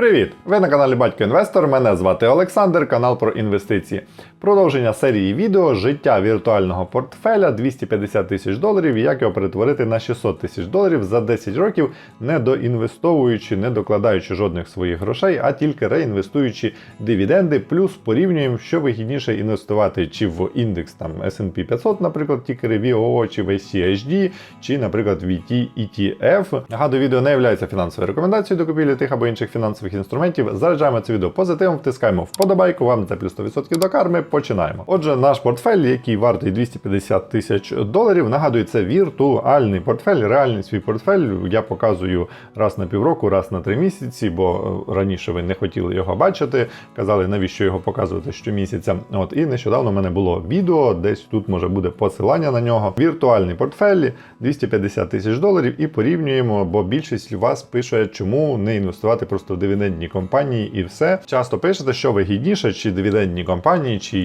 Привіт! Ви на каналі Батько Інвестор. Мене звати Олександр, канал про інвестиції. Продовження серії відео Життя віртуального портфеля 250 тисяч доларів і як його перетворити на 600 тисяч доларів за 10 років, не доінвестовуючи, не докладаючи жодних своїх грошей, а тільки реінвестуючи дивіденди, плюс порівнюємо, що вигідніше інвестувати чи в індекс там S&P 500, наприклад, тікери VOO, чи в ICHD, чи, наприклад, VT ETF. Нагадую, відео не є фінансовою рекомендацією до купівлі тих або інших фінансових інструментів. Заряджаємо це відео позитивом, втискаємо вподобайку, вам це плюс 100% до карми. Починаємо. Отже, наш портфель, який вартий 250 тисяч доларів, нагадую, це віртуальний портфель, реальний свій портфель. Я показую раз на півроку, раз на три місяці, бо е, раніше ви не хотіли його бачити. Казали, навіщо його показувати щомісяця. От і нещодавно в мене було відео, десь тут може буде посилання на нього. Віртуальний портфель 250 тисяч доларів, і порівнюємо, бо більшість вас пише, чому не інвестувати просто в дивідендні компанії і все. Часто пишете, що вигідніше, чи дивідендні компанії, чи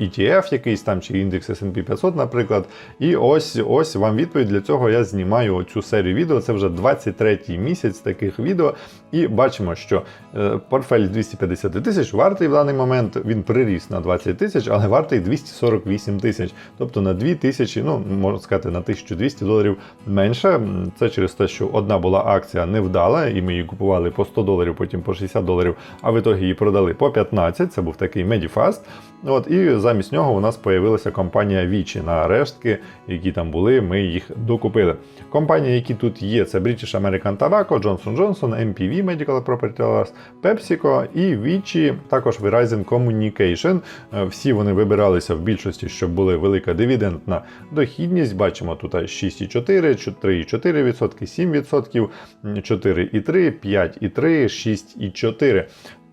ETF якийсь там, чи індекс S&P 500, наприклад. І ось ось вам відповідь. Для цього я знімаю цю серію відео. Це вже 23-й місяць таких відео. І бачимо, що е, портфель 250 тисяч вартий в даний момент. Він приріс на 20 тисяч, але вартий 248 тисяч. Тобто на 2 тисячі, ну можна сказати, на 1200 доларів менше. Це через те, що одна була акція невдала, і ми її купували по 100 доларів, потім по 60 доларів, а в ітогі її продали по 15. Це був такий Medifast. От і замість нього у нас з'явилася компанія Вічі на рештки, які там були. Ми їх докупили. Компанії, які тут є, це British American Tobacco, Johnson Johnson, MPV Medical Property Loss, PepsiCo і Вічі, також Verizon Communication. Е, Всі вони вибиралися в більшості, щоб були велика дивідендна дохідність. Бачимо тут 6,4, 3,4%, 7%, 4,3, 5,3, 6,4%.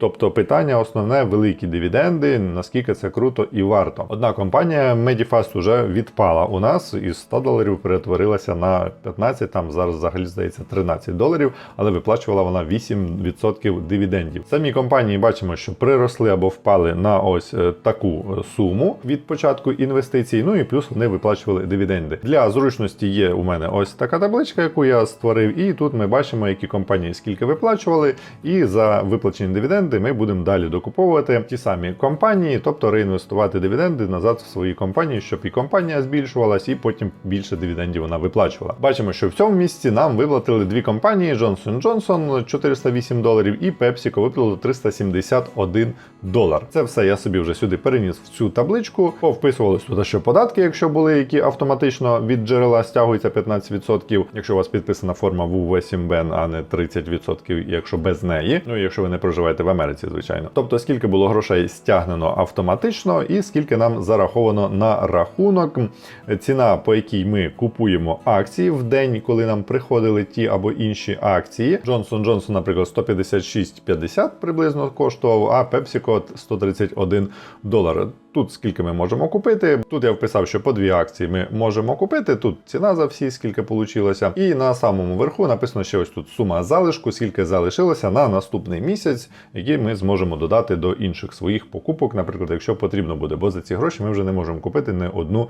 Тобто питання основне великі дивіденди, наскільки це круто і варто. Одна компанія Medifast вже відпала у нас із 100 доларів перетворилася на 15, там зараз взагалі здається 13 доларів, але виплачувала вона 8% дивідендів. Самі компанії бачимо, що приросли або впали на ось е, таку суму від початку інвестицій. Ну і плюс вони виплачували дивіденди. Для зручності є у мене ось така табличка, яку я створив, і тут ми бачимо, які компанії скільки виплачували, і за виплачені дивіденди ми будемо далі докуповувати ті самі компанії, тобто реінвестувати дивіденди назад в свої компанії, щоб і компанія збільшувалась, і потім більше дивідендів вона виплачувала. Бачимо, що в цьому місці нам виплатили дві компанії: Johnson Johnson 408 доларів і PepsiCo виплатили 371 долар. Це все я собі вже сюди переніс в цю табличку. Повписували сюди, що податки, якщо були, які автоматично від джерела стягуються 15%, якщо у вас підписана форма в 8 бен а не 30%, якщо без неї. Ну і якщо ви не проживаєте в Америці, звичайно. Тобто, скільки було грошей стягнено автоматично, і скільки нам зараховано на рахунок. Ціна, по якій ми купуємо акції в день, коли нам приходили ті або інші акції. Джонсон Джонсон, наприклад, 156,50 приблизно коштував, а PepsiCo 131 долар. Тут скільки ми можемо купити. Тут я вписав, що по дві акції ми можемо купити. Тут ціна за всі, скільки вийшло. І на самому верху написано ще ось тут сума залишку, скільки залишилося на наступний місяць, який ми зможемо додати до інших своїх покупок, наприклад, якщо потрібно буде. Бо за ці гроші ми вже не можемо купити не одну,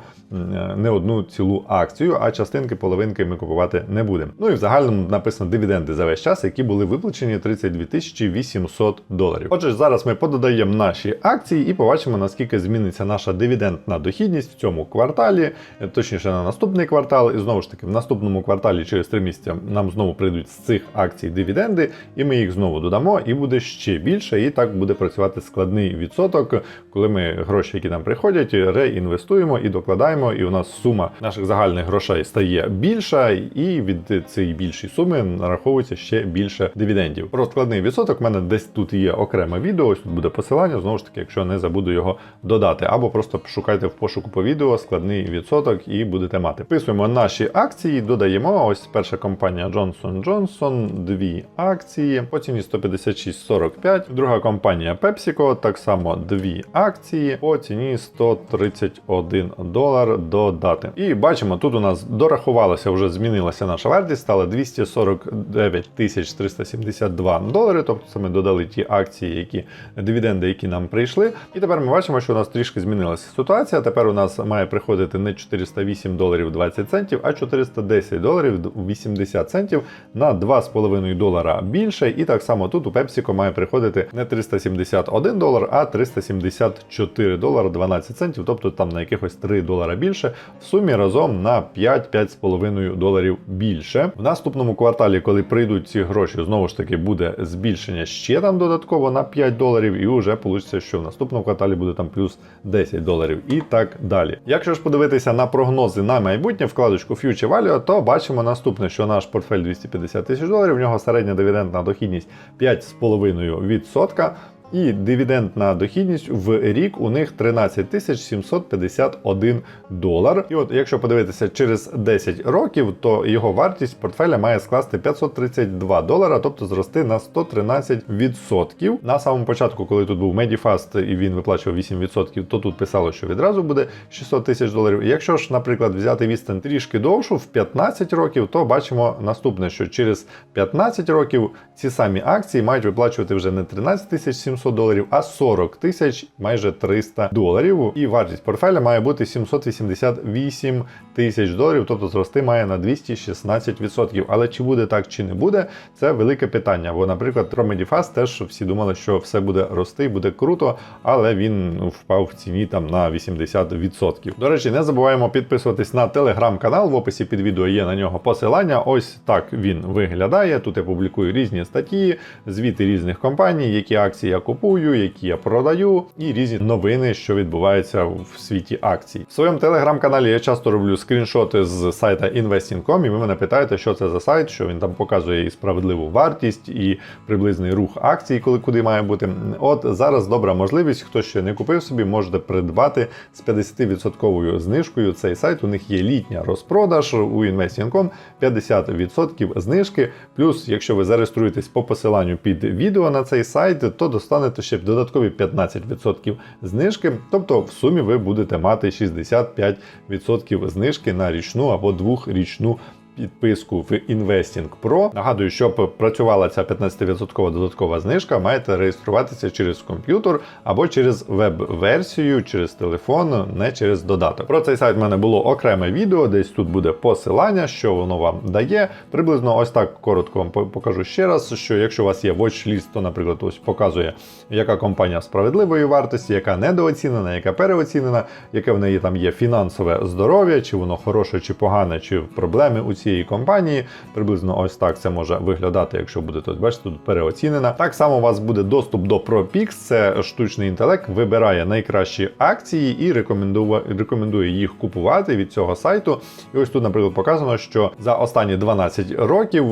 не одну цілу акцію, а частинки, половинки ми купувати не будемо. Ну і в загальному написано дивіденди за весь час, які були виплачені 32 тисячі 800 доларів. Отже, зараз ми подаємо наші акції і побачимо, наскільки зміниться наша дивідендна дохідність в цьому кварталі, точніше на наступний квартал. І знову ж таки, в наступному кварталі через 3 місяці нам знову прийдуть з цих акцій дивіденди, і ми їх знову додамо, і буде ще більше. І так буде працювати складний відсоток, коли ми гроші, які нам приходять, реінвестуємо і докладаємо. І у нас сума наших загальних грошей стає більша, і від цієї більшої суми нараховується ще більше дивідендів. Про складний відсоток в мене десь тут є окреме відео. Ось тут буде посилання. Знову ж таки, якщо не забуду його додати, або просто шукайте в пошуку по відео складний відсоток і будете мати. Вписуємо наші акції, додаємо. Ось перша компанія Johnson Johnson, дві акції, по ціні 156,45. Друга компанія PepsiCo, так само дві акції по ціні 131 долар додати. І бачимо, тут у нас дорахувалося, вже змінилася наша вартість, стала 249 тисяч 372 долари. Тобто це ми додали ті акції, які дивіденди, які нам прийшли. І тепер ми бачимо, що у нас трішки змінилася ситуація. Тепер у нас має приходити не 408 доларів 20 центів, а 410 доларів 80 центів на 2,5 долара більше. І так само тут у PepsiCo має приходити не 371 долар, а 374 долара 12 центів, тобто там на якихось 3 долара більше. В сумі разом на 5-5,5 доларів більше. В наступному кварталі, коли прийдуть ці гроші, знову ж таки буде збільшення ще там додатково на 5 доларів, і вже вийде, що в наступному кварталі буде там плюс 10 доларів і так далі. Якщо ж подивитися на прогнози на майбутнє вкладочку Future Value, то бачимо наступне, що наш портфель 250 тисяч доларів, в нього середня дивідендна дохідність 5,5%. І дивідендна дохідність в рік у них 13 тисяч 751 долар. І от якщо подивитися через 10 років, то його вартість портфеля має скласти 532 долара, тобто зрости на 113%. На самому початку, коли тут був Medifast і він виплачував 8%, то тут писало, що відразу буде 600 тисяч доларів. Якщо ж, наприклад, взяти відстань трішки довшу, в 15 років, то бачимо наступне, що через 15 років ці самі акції мають виплачувати вже не 13 тисяч 700 доларів, а 40 тисяч майже 300 доларів. І вартість портфеля має бути 788 тисяч доларів, тобто зрости має на 216%. Але чи буде так, чи не буде, це велике питання. Бо, наприклад, про Medifast теж всі думали, що все буде рости, буде круто, але він ну, впав в ціні там на 80%. До речі, не забуваємо підписуватись на телеграм-канал. В описі під відео є на нього посилання. Ось так він виглядає. Тут я публікую різні статті, звіти різних компаній, які акції я купую, які я продаю, і різні новини, що відбуваються в світі акцій. В своєму телеграм-каналі я часто роблю скріншоти з сайта Investing.com, і ви мене питаєте, що це за сайт, що він там показує і справедливу вартість, і приблизний рух акцій, коли куди має бути. От зараз добра можливість, хто ще не купив собі, можете придбати з 50% знижкою цей сайт. У них є літня розпродаж у Investing.com 50% знижки. Плюс, якщо ви зареєструєтесь по посиланню під відео на цей сайт, то достанете ще додаткові 15% знижки. Тобто в сумі ви будете мати 65% знижки на річну або двохрічну підписку в Investing Pro. Нагадую, щоб працювала ця 15% додаткова знижка, маєте реєструватися через комп'ютер або через веб-версію, через телефон, не через додаток. Про цей сайт в мене було окреме відео, десь тут буде посилання, що воно вам дає. Приблизно ось так коротко вам покажу ще раз, що якщо у вас є watch-list, то, наприклад, ось показує, яка компанія справедливої вартості, яка недооцінена, яка переоцінена, яке в неї там є фінансове здоров'я, чи воно хороше, чи погане, чи проблеми у цієї компанії. Приблизно ось так це може виглядати, якщо буде тут, бачите, тут переоцінена. Так само у вас буде доступ до ProPix, це штучний інтелект, вибирає найкращі акції і рекомендує, їх купувати від цього сайту. І ось тут, наприклад, показано, що за останні 12 років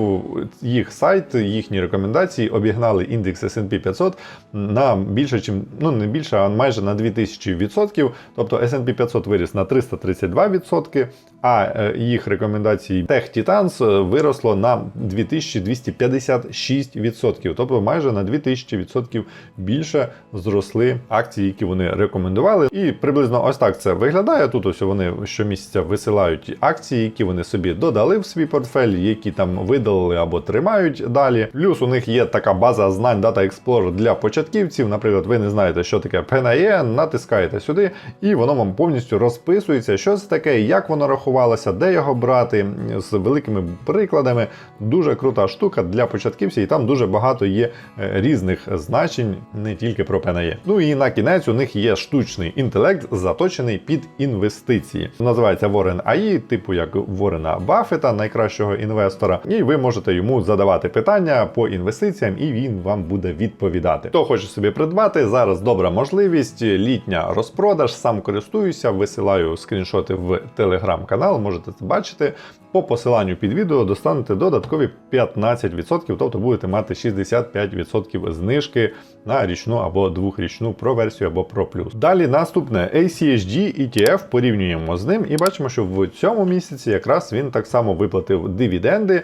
їх сайт, їхні рекомендації обігнали індекс S&P 500 на більше, чим ну не більше, а майже на 2000%. Тобто S&P 500 виріс на 332%, а е, їх рекомендації Tech Titans виросло на 2256%, тобто майже на 2000% більше зросли акції, які вони рекомендували. І приблизно ось так це виглядає. Тут ось вони щомісяця висилають акції, які вони собі додали в свій портфель, які там видалили або тримають далі. Плюс у них є така база знань Data Explorer для початківців. Наприклад, ви не знаєте, що таке PNE, натискаєте сюди, і воно вам повністю розписується, що це таке, як воно рахувалося, де його брати з великими прикладами. Дуже крута штука для початківців, і там дуже багато є е, різних значень, не тільки про PNE. Ну і на кінець у них є штучний інтелект, заточений під інвестиції. Називається Warren AI, типу як Ворена Баффета, найкращого інвестора. І ви можете йому задавати питання по інвестиціям, і він вам буде відповідати. Хто хоче собі придбати, зараз добра можливість, літня розпродаж, сам користуюся, висилаю скріншоти в телеграм-канал, можете це бачити. По посиланню під відео достанете додаткові 15%, тобто будете мати 65% знижки на річну або двохрічну про версію або про плюс. Далі наступне ACHG ETF порівнюємо з ним і бачимо, що в цьому місяці якраз він так само виплатив дивіденди.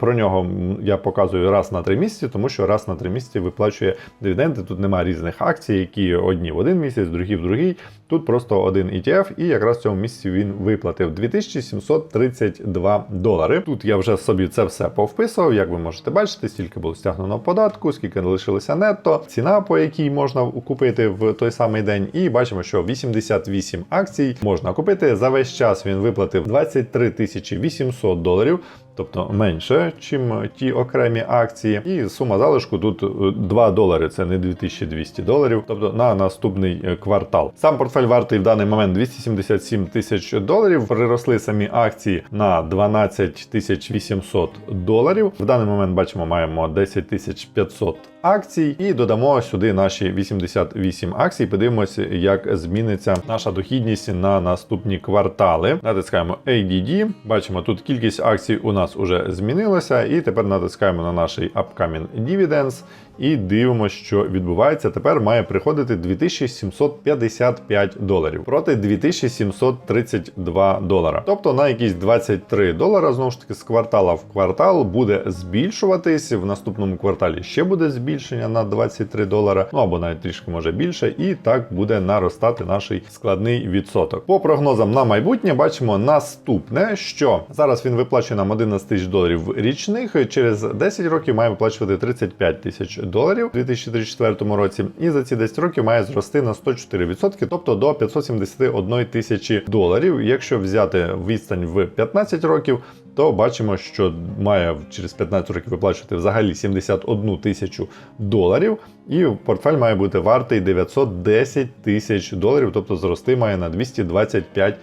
Про нього я показую раз на три місяці, тому що раз на три місяці виплачує дивіденди. Тут немає різних акцій, які одні в один місяць, другі в другий. Тут просто один ETF, і якраз в цьому місяці він виплатив 2730 32 долари. Тут я вже собі це все повписував. Як ви можете бачити, стільки було стягнено податку, скільки лишилося нетто, ціна, по якій можна купити в той самий день. І бачимо, що 88 акцій можна купити. За весь час він виплатив 23 тисячі 800 доларів. Тобто менше, чим ті окремі акції, і сума залишку тут е, 2 долари, це не 2200 доларів. Тобто на наступний е, квартал. Сам портфель вартий в даний момент 277 тисяч доларів. Приросли самі акції на 12 тисяч 800 доларів. В даний момент бачимо, маємо 10 тисяч 500 акцій, і додамо сюди наші 88 акцій. Подивимося, як зміниться наша дохідність на наступні квартали. Натискаємо ADD. Бачимо, тут кількість акцій у нас уже змінилася, і тепер натискаємо на наш Upcoming Dividends і дивимося, що відбувається. Тепер має приходити 2755 доларів проти 2732 долара. Тобто на якісь 23 долара знову ж таки з квартала в квартал буде збільшуватись. В наступному кварталі ще буде збільшення на 23 долара, ну або навіть трішки може більше, і так буде наростати наш складний відсоток. По прогнозам на майбутнє бачимо наступне, що зараз він виплачує нам 11 тисяч доларів річних. Через 10 років має виплачувати 35 тисяч доларів у 2034 році, і за ці 10 років має зрости на 104%, тобто до 571 тисячі доларів. Якщо взяти відстань в 15 років, то бачимо, що має через 15 років виплачувати взагалі 71 тисячу доларів, і портфель має бути вартий 910 тисяч доларів, тобто зрости має на 225%.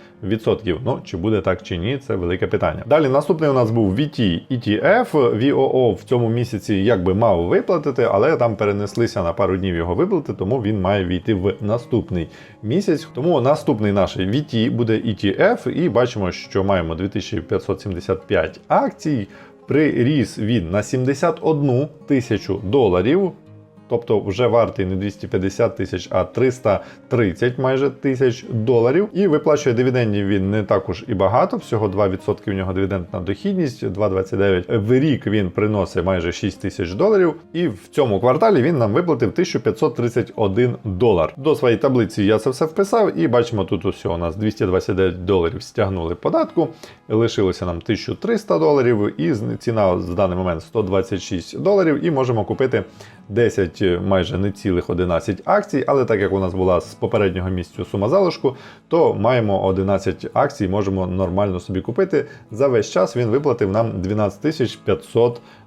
Ну, чи буде так чи ні, це велике питання. Далі наступний у нас був VT ETF. VOO в цьому місяці якби мав виплатити, але там перенеслися на пару днів його виплати, тому він має війти в наступний місяць. Тому наступний наш VT буде ETF, і бачимо, що маємо 2575 акцій. Приріс він на 71 тисячу доларів. Тобто вже вартий не 250 тисяч, а 330 майже тисяч доларів. І виплачує дивідендів він не також і багато, всього 2% у нього дивідендна дохідність, 2,29. В рік він приносить майже 6 тисяч доларів. І в цьому кварталі він нам виплатив 1531 долар. До своєї таблиці я це все вписав, і бачимо, тут усе у нас 229 доларів стягнули податку, лишилося нам 1300 доларів, і ціна в даний момент 126 доларів, і можемо купити 10 майже не цілих 11 акцій, але так як у нас була з попереднього місця сума залишку, то маємо 11 акцій, можемо нормально собі купити. За весь час він виплатив нам 12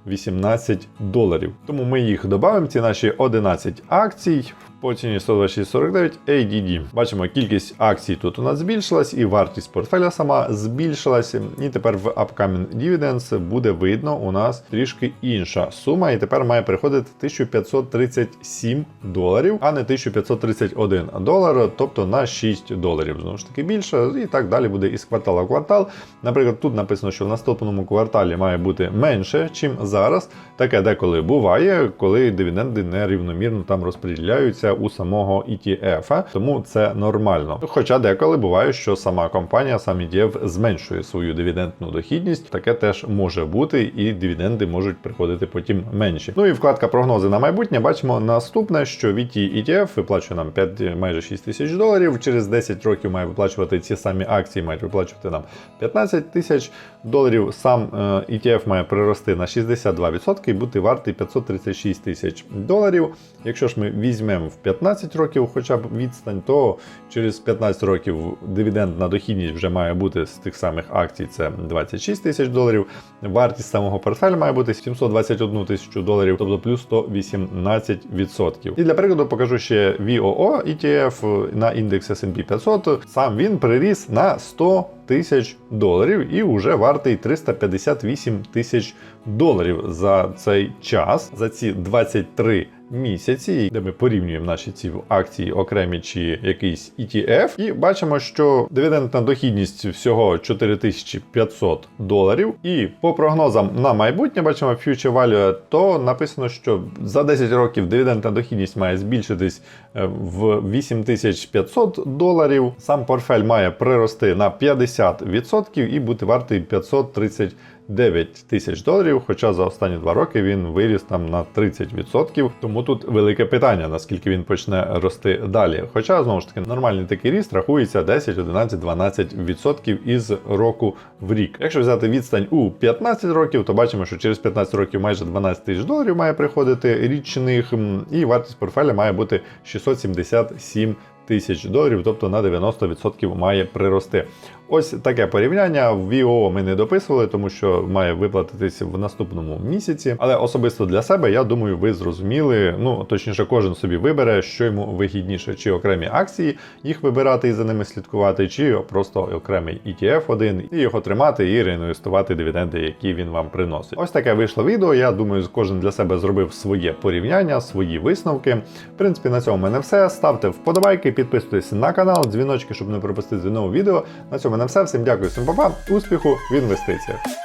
518 доларів. Тому ми їх додамо, ці наші 11 акцій. По ціні 126,49 ADD. Бачимо, кількість акцій тут у нас збільшилась, і вартість портфеля сама збільшилася. І тепер в Upcoming Dividends буде видно у нас трішки інша сума. І тепер має приходити 1537 доларів, а не 1531 долар, тобто на 6 доларів. Знову ж таки більше. І так далі буде із квартала в квартал. Наприклад, тут написано, що в наступному кварталі має бути менше, чим зараз. Таке деколи буває, коли дивіденди нерівномірно там розподіляються у самого ETF, тому це нормально. Хоча деколи буває, що сама компанія, сам ETF зменшує свою дивідендну дохідність, таке теж може бути, і дивіденди можуть приходити потім менші. Ну і вкладка прогнози на майбутнє. Бачимо наступне, що VT ETF виплачує нам 5, майже 6 тисяч доларів. Через 10 років має виплачувати ці самі акції, мають виплачувати нам 15 тисяч доларів. Сам е, ETF має прирости на 62% і бути вартий 536 тисяч доларів. Якщо ж ми візьмемо в 15 років хоча б відстань, то через 15 років дивідендна дохідність вже має бути з тих самих акцій, це 26 тисяч доларів. Вартість самого портфеля має бути 721 тисячу доларів, тобто плюс 118%. І для прикладу покажу ще VOO ETF на індекс S&P 500. Сам він приріс на 100 тисяч доларів і вже вартий 358 тисяч доларів за цей час, за ці 23 місяці, де ми порівнюємо наші ці акції окремі чи якийсь ETF, і бачимо, що дивідендна дохідність всього 4500 доларів. І по прогнозам на майбутнє бачимо Future Value, то написано, що за 10 років дивідендна дохідність має збільшитись е, в 8500 доларів. Сам портфель має прирости на 50% і бути вартий 530 9 тисяч доларів, хоча за останні два роки він виріс там на 30%. Тому тут велике питання, наскільки він почне рости далі. Хоча знову ж таки нормальний такий ріст рахується 10, 11, 12% із року в рік. Якщо взяти відстань у 15 років, то бачимо, що через 15 років майже 12 тисяч доларів має приходити річних, і вартість портфеля має бути 677 тисяч доларів, тобто на 90% має прирости. Ось таке порівняння. В VOO ми не дописували, тому що має виплатитись в наступному місяці. Але особисто для себе, я думаю, ви зрозуміли. Ну точніше, кожен собі вибере, що йому вигідніше, чи окремі акції їх вибирати і за ними слідкувати, чи просто окремий ETF один і його тримати і реінвестувати дивіденди, які він вам приносить. Ось таке вийшло відео. Я думаю, кожен для себе зробив своє порівняння, свої висновки. В принципі, на цьому в мене все. Ставте вподобайки, підписуйтесь на канал, дзвіночки, щоб не пропустити нове відео. На цьому мене все. Всім дякую, всім па-па, успіху в інвестиціях.